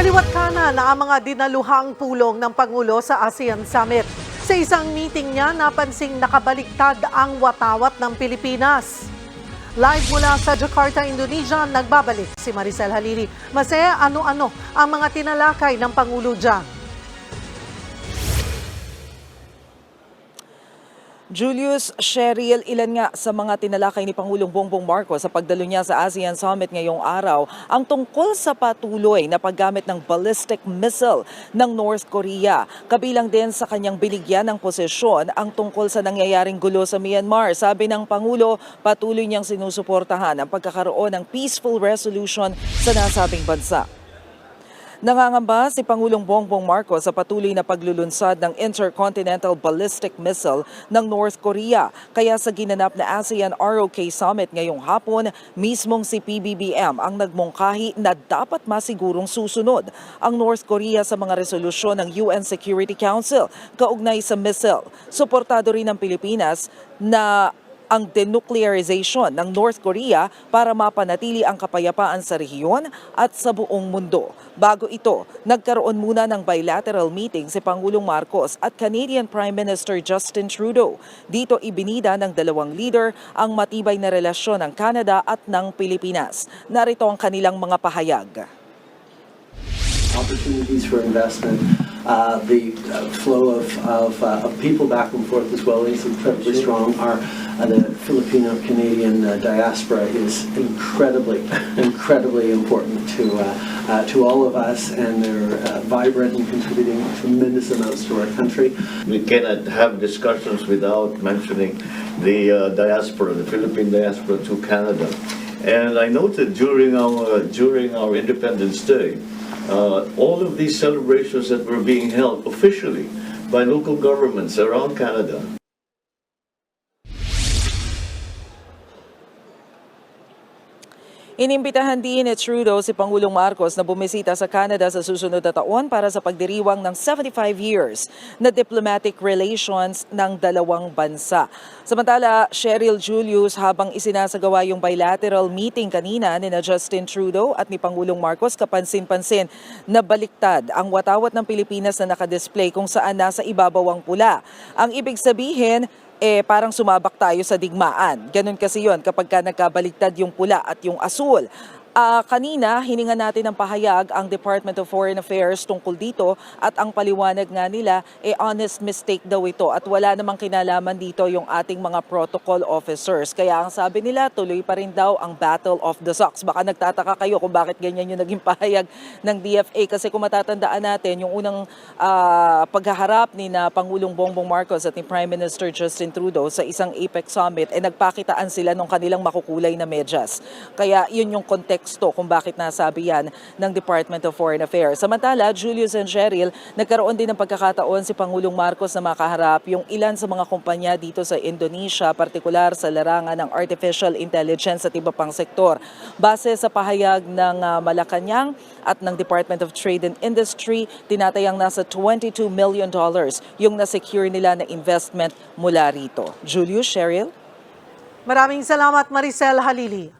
Kaliwat kanan na ang mga dinaluhang pulong ng Pangulo sa ASEAN Summit. Sa isang meeting niya, napansing nakabaliktad ang watawat ng Pilipinas. Live mula sa Jakarta, Indonesia, nagbabalik si Maricel Halili. Masaya ano-ano ang mga tinalakay ng Pangulo dyan. Julius Cheryl, ilan nga sa mga tinalakay ni Pangulong Bongbong Marcos sa pagdalo niya sa ASEAN Summit ngayong araw ang tungkol sa patuloy na paggamit ng ballistic missile ng North Korea. Kabilang din sa kanyang binigyan ng posisyon ang tungkol sa nangyayaring gulo sa Myanmar. Sabi ng Pangulo, patuloy niyang sinusuportahan ang pagkakaroon ng peaceful resolution sa nasabing bansa. Nangangamba si Pangulong Bongbong Marcos sa patuloy na paglulunsad ng Intercontinental Ballistic Missile ng North Korea. Kaya sa ginanap na ASEAN ROK Summit ngayong hapon, mismong si PBBM ang nagmungkahi na dapat masigurong susunod ang North Korea sa mga resolusyon ng UN Security Council kaugnay sa missile. Suportado rin ng Pilipinas na ang denuclearization ng North Korea para mapanatili ang kapayapaan sa rehiyon at sa buong mundo. Bago ito, nagkaroon muna ng bilateral meeting si Pangulong Marcos at Canadian Prime Minister Justin Trudeau. Dito ibinida ng dalawang leader ang matibay na relasyon ng Canada at ng Pilipinas. Narito ang kanilang mga pahayag. opportunities for investment, uh, the uh, flow of, of, uh, of people back and forth as well is incredibly strong. Our, uh, the Filipino-Canadian uh, diaspora is incredibly, incredibly important to, uh, uh, to all of us, and they're uh, vibrant and contributing tremendous amounts to our country. We cannot have discussions without mentioning the uh, diaspora, the Philippine diaspora to Canada. And I noted during our, during our Independence Day, uh, all of these celebrations that were being held officially by local governments around Canada Inimbitahan din ni Trudeau si Pangulong Marcos na bumisita sa Canada sa susunod na taon para sa pagdiriwang ng 75 years na diplomatic relations ng dalawang bansa. Samantala, Cheryl Julius habang isinasagawa yung bilateral meeting kanina ni na Justin Trudeau at ni Pangulong Marcos kapansin-pansin na baliktad ang watawat ng Pilipinas na nakadisplay kung saan nasa ibabaw ang pula. Ang ibig sabihin, eh parang sumabak tayo sa digmaan. Ganun kasi yon kapag ka nagkabaligtad yung pula at yung asul. Ah, kanina, hininga natin ng pahayag ang Department of Foreign Affairs tungkol dito at ang paliwanag nga nila, eh honest mistake daw ito at wala namang kinalaman dito yung ating mga protocol officers. Kaya ang sabi nila, tuloy pa rin daw ang Battle of the Socks. Baka nagtataka kayo kung bakit ganyan yung naging pahayag ng DFA kasi kung matatandaan natin, yung unang ah, paghaharap ni na Pangulong Bongbong Marcos at ni Prime Minister Justin Trudeau sa isang APEC summit, eh nagpakitaan sila ng kanilang makukulay na medyas. Kaya yun yung konteksto kung bakit nasabi yan ng Department of Foreign Affairs. Samantala, Julius and Cheryl, nagkaroon din ng pagkakataon si Pangulong Marcos na makaharap yung ilan sa mga kumpanya dito sa Indonesia, partikular sa larangan ng artificial intelligence at iba pang sektor. Base sa pahayag ng ah, Malacanang at ng Department of Trade and Industry, tinatayang nasa 22 million dollars yung na-secure nila na investment mula rito. Julius, Cheryl? Maraming salamat Maricel Halili.